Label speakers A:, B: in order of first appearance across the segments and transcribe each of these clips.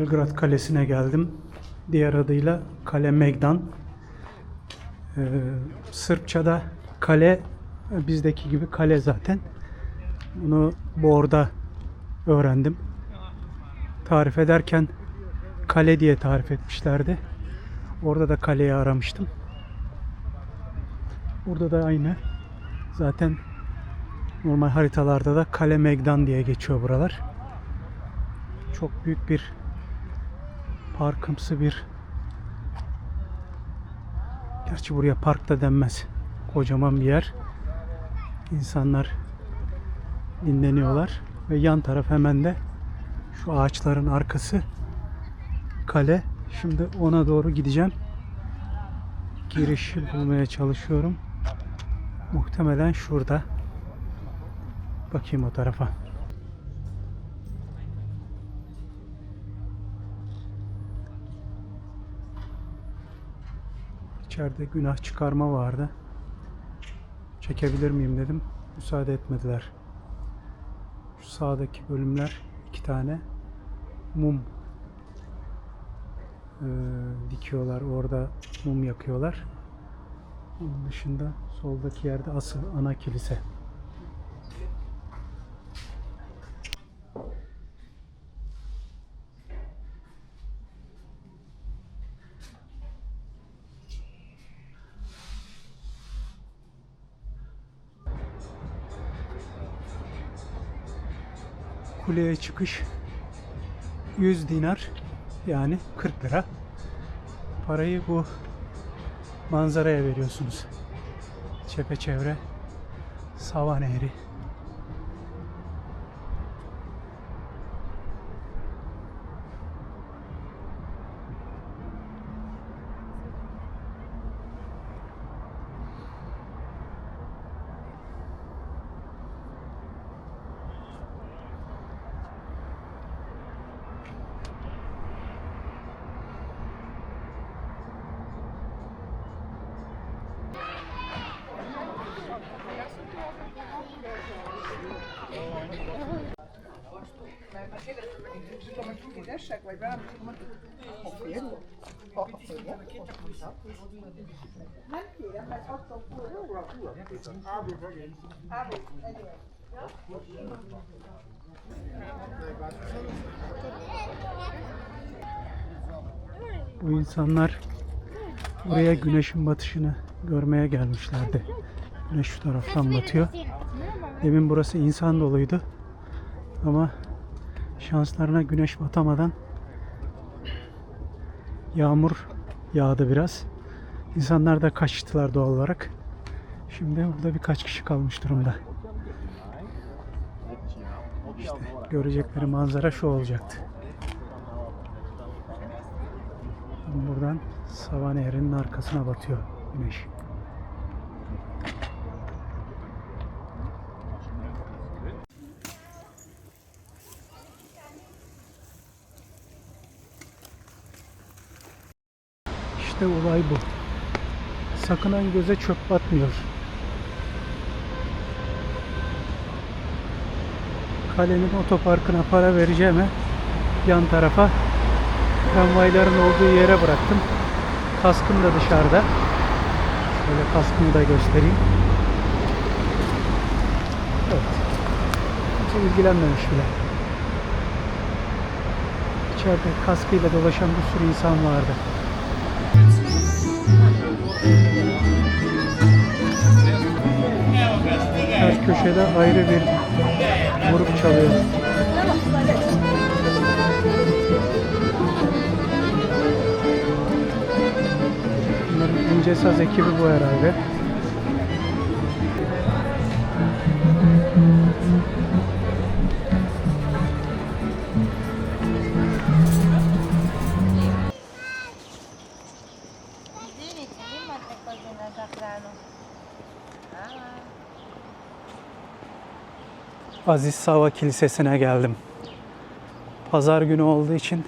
A: Belgrad Kalesi'ne geldim. Diğer adıyla Kale Megdan. Ee, Sırpçada kale bizdeki gibi kale zaten. Bunu Bor'da öğrendim. Tarif ederken kale diye tarif etmişlerdi. Orada da kaleyi aramıştım. Burada da aynı. Zaten normal haritalarda da Kale Megdan diye geçiyor buralar. Çok büyük bir parkımsı bir Gerçi buraya park da denmez. Kocaman bir yer. İnsanlar dinleniyorlar ve yan taraf hemen de şu ağaçların arkası kale. Şimdi ona doğru gideceğim. Girişi bulmaya çalışıyorum. Muhtemelen şurada. Bakayım o tarafa. İçeride günah çıkarma vardı. Çekebilir miyim dedim. Müsaade etmediler. Şu sağdaki bölümler iki tane mum eee, dikiyorlar. Orada mum yakıyorlar. Onun dışında soldaki yerde asıl ana kilise. Kuleye çıkış 100 dinar yani 40 lira. Parayı bu manzaraya veriyorsunuz. Çepeçevre Sava Nehri. Bu insanlar buraya güneşin batışını görmeye gelmişlerdi. Güneş şu taraftan batıyor. Demin burası insan doluydu. Ama şanslarına güneş batamadan yağmur yağdı biraz. İnsanlar da kaçtılar doğal olarak. Şimdi burada birkaç kişi kalmış durumda. İşte görecekleri manzara şu olacaktı. Buradan Sava Nehri'nin arkasına batıyor güneş. İşte olay bu. Sakınan göze çöp batmıyor. Kalenin otoparkına para vereceğime yan tarafa tramvayların olduğu yere bıraktım. Kaskım da dışarıda. Şöyle kaskımı da göstereyim. Evet. Kimse ilgilenmemiş bile. İçeride kaskıyla dolaşan bir sürü insan vardı. Her köşede ayrı bir grup çalıyor. Bunların ince saz ekibi bu herhalde. Aziz Sava Kilisesi'ne geldim. Pazar günü olduğu için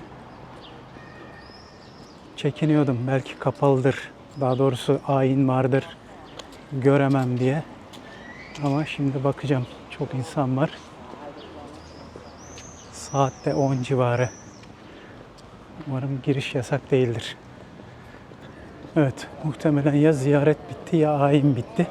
A: çekiniyordum. Belki kapalıdır. Daha doğrusu ayin vardır. Göremem diye. Ama şimdi bakacağım. Çok insan var. Saatte 10 civarı. Umarım giriş yasak değildir. Evet, muhtemelen ya ziyaret bitti ya ayin bitti.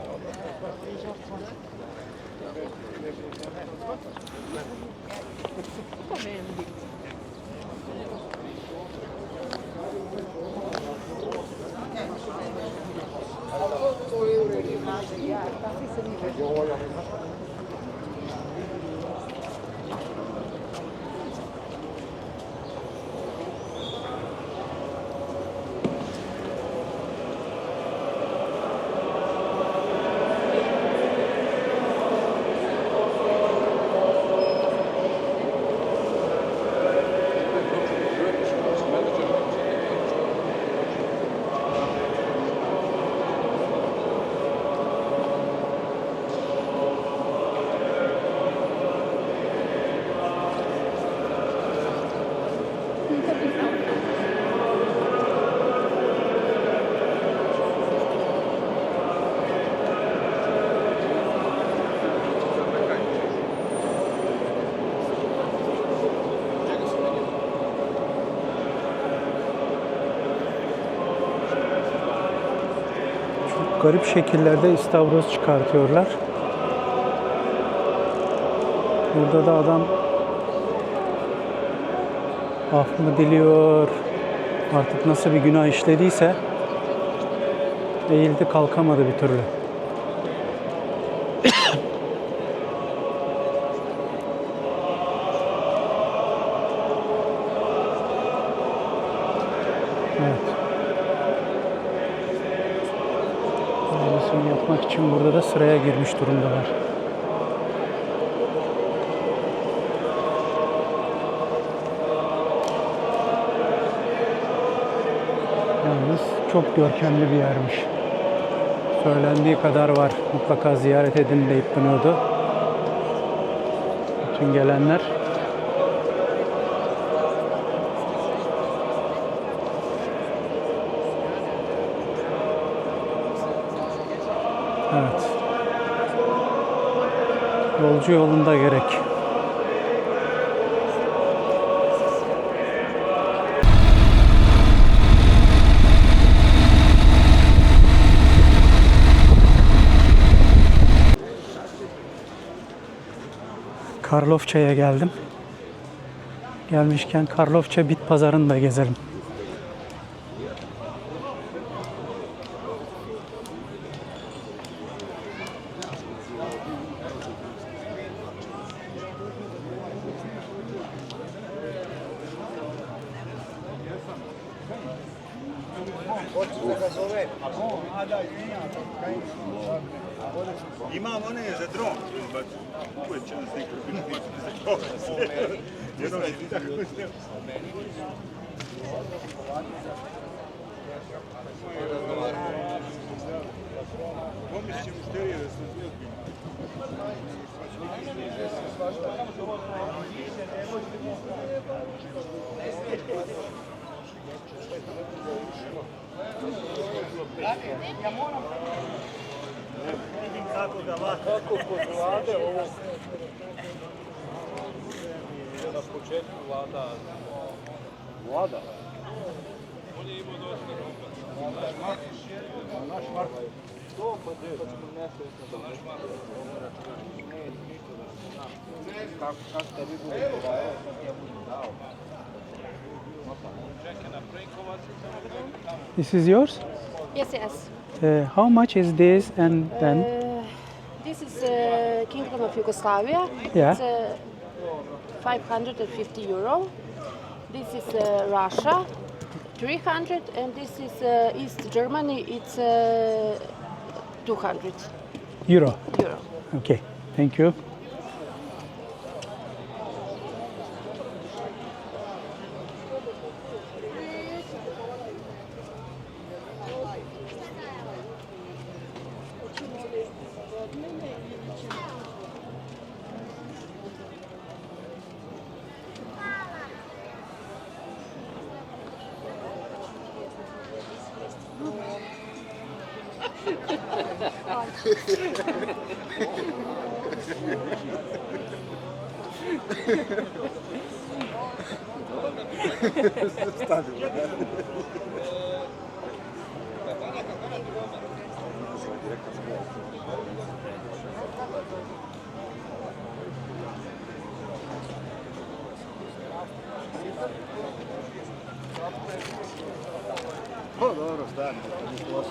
A: Garip şekillerde istavroz çıkartıyorlar. Burada da adam af mı diliyor, artık nasıl bir günah işlediyse eğildi kalkamadı bir türlü. Evet. Aynısını yapmak için burada da sıraya girmiş durumdalar. Yalnız çok görkemli bir yermiş. Söylendiği kadar var. Mutlaka ziyaret edin deyip duruyordu. Bütün gelenler Evet. Yolcu yolunda gerek. Karlofça'ya geldim. Gelmişken Karlofça Bit Pazarı'nı da gezelim.
B: Imam one za dron, Ja moram... Kako. Kako kod vlade ovo... Na početku vlada... Vlada? On je imao dosta. Naš Marko. To pa. Naš Marko. Kako? Ja budem dao.
A: This is yours?
C: Yes, yes.
A: Uh, how much is this and then?
C: Uh, this is uh, Kingdom of Yugoslavia.
A: Yeah.
C: It's uh, 550 euro. This is uh, Russia, 300, and this is uh, East Germany. It's uh, 200
A: Euro.
C: euro.
A: Okay. Thank you.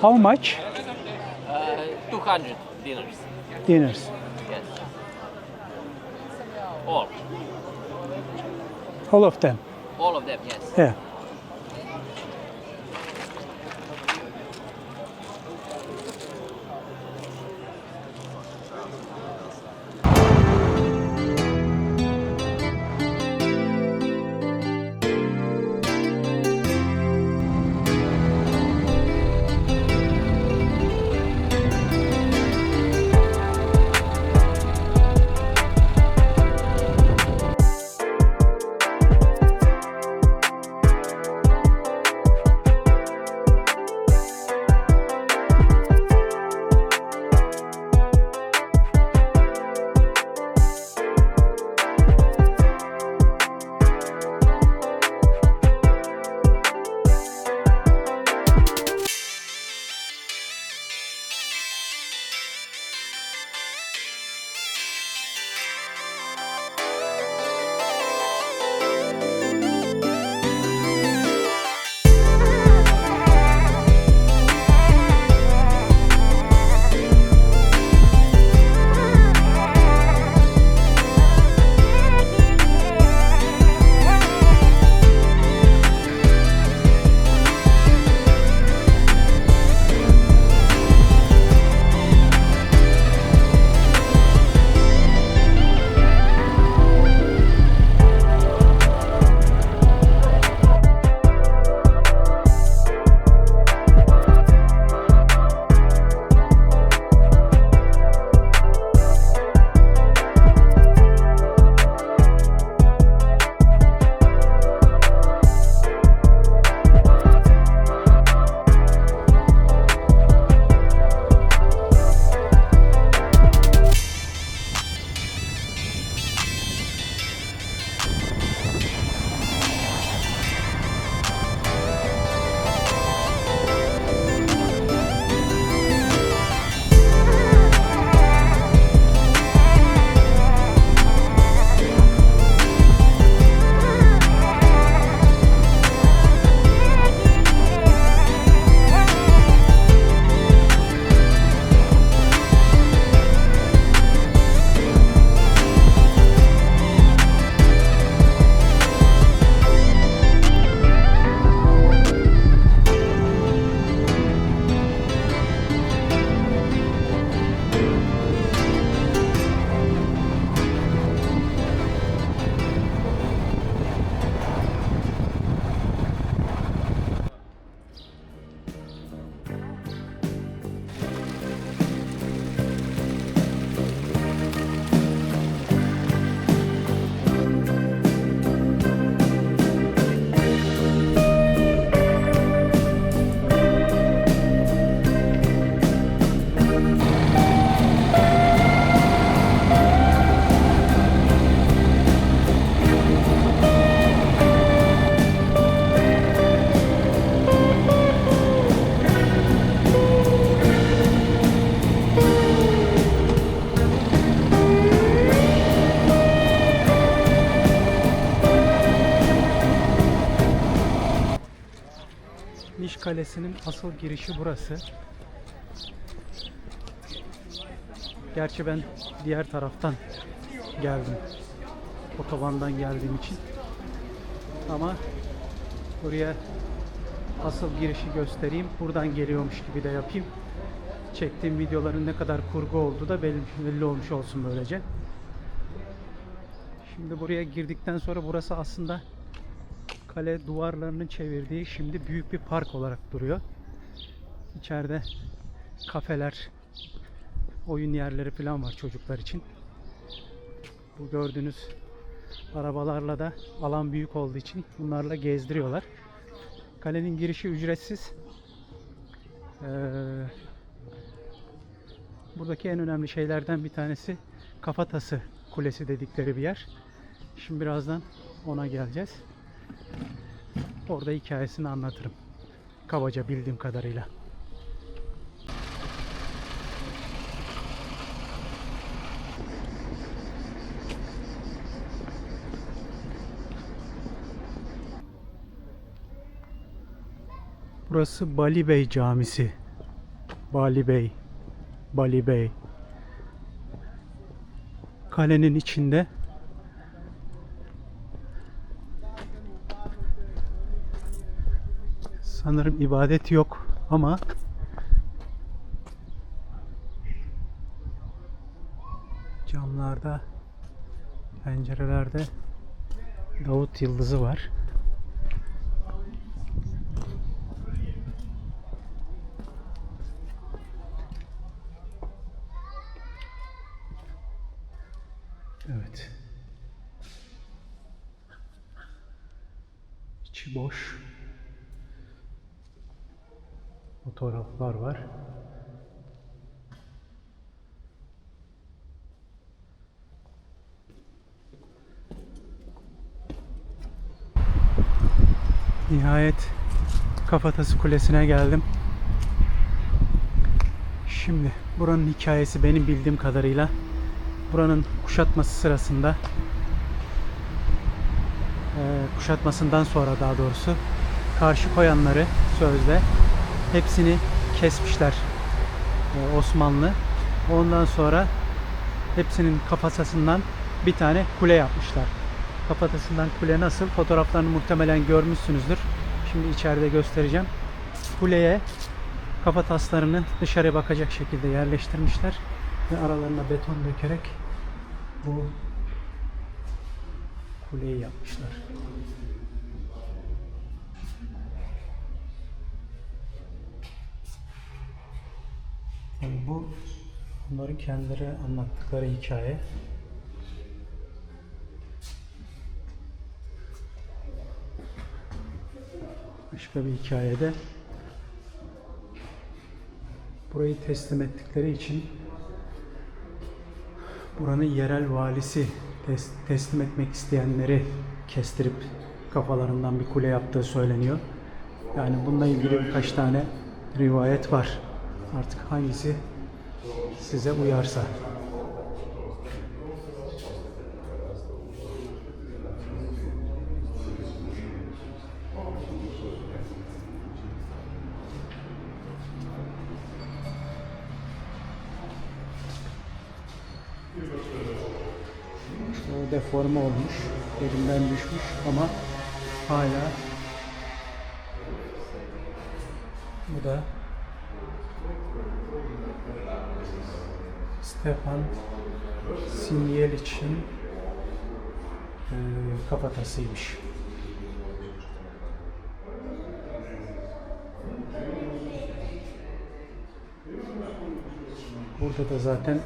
A: How much?
D: 200 dinars.
A: Diners.
D: Yes. All.
A: All of them.
D: All of them, yes.
A: Yeah. Kalesi'nin asıl girişi burası. Gerçi ben diğer taraftan geldim. Otobandan geldiğim için. Ama buraya asıl girişi göstereyim. Buradan geliyormuş gibi de yapayım. Çektiğim videoların ne kadar kurgu olduğu da belli, belli olmuş olsun böylece. Şimdi buraya girdikten sonra burası aslında kale duvarlarının çevirdiği şimdi büyük bir park olarak duruyor. İçeride kafeler, oyun yerleri falan var çocuklar için. Bu gördüğünüz arabalarla da alan büyük olduğu için bunlarla gezdiriyorlar. Kalenin girişi ücretsiz. Ee, buradaki en önemli şeylerden bir tanesi Kafatası Kulesi dedikleri bir yer. Şimdi birazdan ona geleceğiz. Orada hikayesini anlatırım. Kabaca bildiğim kadarıyla. Burası Bali Bey Camisi. Bali Bey. Bali Bey. Kalenin içinde sanırım ibadet yok ama camlarda pencerelerde Davut yıldızı var. Evet. İçi boş. Fotoğraflar var. Nihayet Kafatası Kulesi'ne geldim. Şimdi buranın hikayesi benim bildiğim kadarıyla buranın kuşatması sırasında kuşatmasından sonra daha doğrusu karşı koyanları sözde hepsini kesmişler e, Osmanlı. Ondan sonra hepsinin kafatasından bir tane kule yapmışlar. Kafatasından kule nasıl? Fotoğraflarını muhtemelen görmüşsünüzdür. Şimdi içeride göstereceğim. Kuleye kafataslarını dışarıya bakacak şekilde yerleştirmişler ve aralarına beton dökerek bu kuleyi yapmışlar. Tabii bu bunların kendileri anlattıkları hikaye. Başka bir hikayede burayı teslim ettikleri için buranın yerel valisi tes- teslim etmek isteyenleri kestirip kafalarından bir kule yaptığı söyleniyor. Yani bununla ilgili birkaç tane rivayet var. Artık hangisi size uyarsa. O deforme olmuş, elinden düşmüş ama hala bu da Stepan Sinyelich'in e, kafatasıymış. Burada da zaten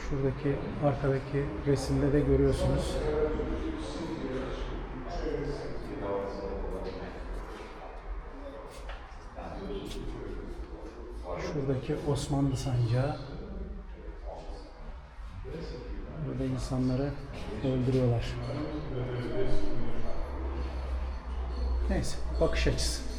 A: şuradaki arkadaki resimde de görüyorsunuz. Şuradaki Osmanlı sancağı. Burada insanları öldürüyorlar. Neyse bakış açısı.